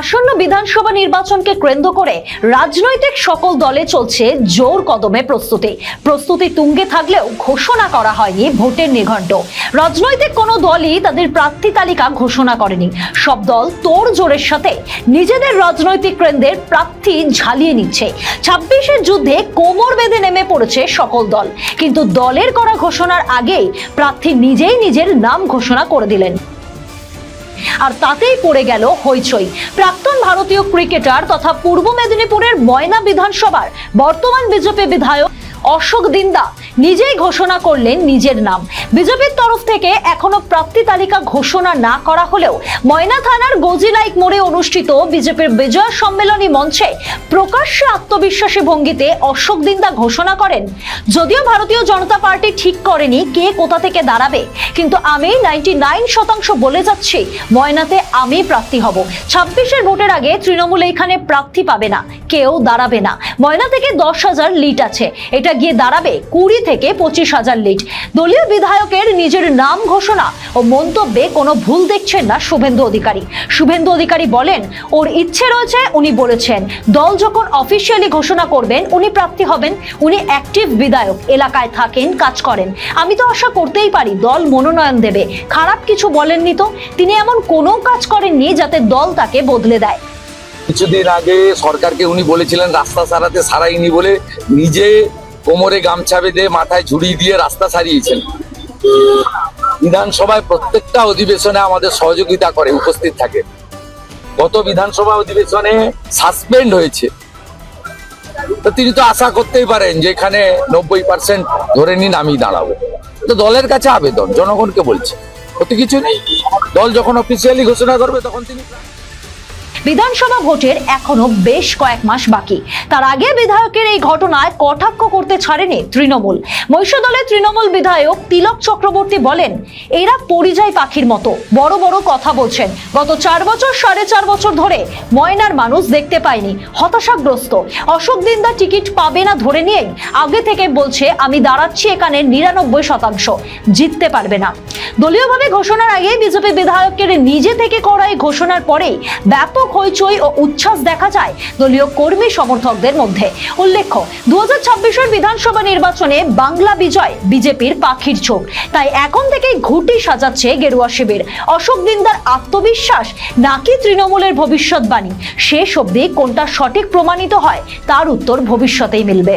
আসন্ন বিধানসভা নির্বাচনকে কেন্দ্র করে রাজনৈতিক সকল দলে চলছে জোর কদমে প্রস্তুতি। প্রস্তুতি তুঙ্গে থাকলেও ঘোষণা করা হয়নি ভোটের নিঘণ্ট। রাজনৈতিক কোনো দলই তাদের প্রার্থী তালিকা ঘোষণা করেনি। সব দল তোর জোরের সাথে নিজেদের রাজনৈতিক কেন্দ্রের প্রার্থী ঝালিয়ে নিচ্ছে। ছাব্বিশের যুদ্ধে কোমর বেঁধে নেমে পড়েছে সকল দল। কিন্তু দলের করা ঘোষণার আগেই প্রার্থী নিজেই নিজের নাম ঘোষণা করে দিলেন। আর তাতেই পড়ে গেল হইচই। প্রাক্তন ভারতীয় ক্রিকেটার তথা পূর্ব মেদিনীপুরের ময়না বিধানসভার বর্তমান বিজেপি বিধায়ক অশোক দিন্দা নিজেই ঘোষণা করলেন নিজের নাম। বিজেপির তরফ থেকে এখনও প্রাপ্তি তালিকা ঘোষণা না করা হলেও ময়না থানার গজিলাইক মোড়ে অনুষ্ঠিত বিজেপির বিজয় সম্মেলনী মঞ্চে প্রকাশ্যে আত্মবিশ্বাসী ভঙ্গিতে অশোক দিন্দা ঘোষণা করেন, যদিও ভারতীয় জনতা পার্টি ঠিক করেনি কে কোথা থেকে দাঁড়াবে, কিন্তু আমি নাইনটি নাইন শতাংশ বলে যাচ্ছি, ময়নাতে আমি প্রার্থী হব। ছাব্বিশের ভোটের আগে তৃণমূল এখানে প্রার্থী পাবে না, কেউ দাঁড়াবে না। ময়না থেকে দশ হাজার লিট আছে, এটা গিয়ে দাঁড়াবে কুড়ি থেকে পঁচিশ হাজার লিট দলীয় বিধায়কের নিজের নাম ঘোষণা ও মন্তব্যে কোনো ভুল দেখছেন না শুভেন্দু অধিকারী। শুভেন্দু অধিকারী বলেন, ওর ইচ্ছে রয়েছে উনি বলেছেন। দল যখন অফিসিয়ালি ঘোষণা করবেন, উনি প্রার্থী হবেন। উনি অ্যাক্টিভ বিধায়ক, এলাকায় থাকেন, কাজ করেন। আমি তো আশা করতেই পারি দল মনোনয়ন দেবে। খারাপ কিছু বলেননি তো? তিনি এমন কোনো কাজ করেননি যাতে দল তাকে বদলে দেয়। কিছুদিন আগে সরকারকে উনি বলেছিলেন, রাস্তা সারাতে সারাইনি বলে নিজে কোমরে গামছা বেঁধে মাথায় ঝুড়ি দিয়ে রাস্তা সারিয়েছেন। বিধানসভায় প্রত্যেকটা অধিবেশনে আমাদের সহযোগিতা করে, উপস্থিত থাকে। গত বিধানসভা অধিবেশনে সাসপেন্ড হয়েছে। তো তিনি তো আশা করতেই পারেন যে এখানে নব্বই পার্সেন্ট ধরে নিন আমি দাঁড়াবো। তো দলের কাছে আবেদন, জনগণকে বলছে। ক্ষতি কিছু নেই। দল যখন অফিসিয়ালি ঘোষণা করবে, তখন তিনি বিধানসভা ভোটের এখনও বেশ কয়েক মাস বাকি। তার আগে বিধায়কের এই ঘটনায় কটাক্ষ করতে ছাড়েনি তৃণমূল। মহিষদলের তৃণমূল বিধায়ক তিলক চক্রবর্তী বলেন, এরা পরিযায়ী পাখির মতো, বড় বড় কথা বলছেন। গত চার বছর, সাড়ে চার বছর ধরে ময়নার মানুষ দেখতে পায়নি হতাশাগ্রস্ত। অশোক দিন্দা টিকিট পাবে না ধরে নিয়েই আগে থেকে বলছে, আমি দাঁড়াচ্ছি এখানে নিরানব্বই শতাংশ, জিততে পারবে না। দলীয়ভাবে ঘোষণার আগে বিজেপি বিধায়কের নিজে থেকে করা এই ঘোষণার পরেই ব্যাপক হইচই ও উচ্ছ্বাস দেখা যায় দলীয় কর্মী সমর্থকদের মধ্যে। উল্লেখ্য দু হাজার বিধানসভা নির্বাচনে বাংলা বিজয় বিজেপির পাখির চোখ তাই এখন থেকে ঘুটি সাজাচ্ছে গেরুয়া শিবির। অশোক দিনদার আত্মবিশ্বাস নাকি তৃণমূলের ভবিষ্যৎবাণী? শেষ অবধি কোনটা সঠিক প্রমাণিত হয়, তার উত্তর ভবিষ্যতেই মিলবে।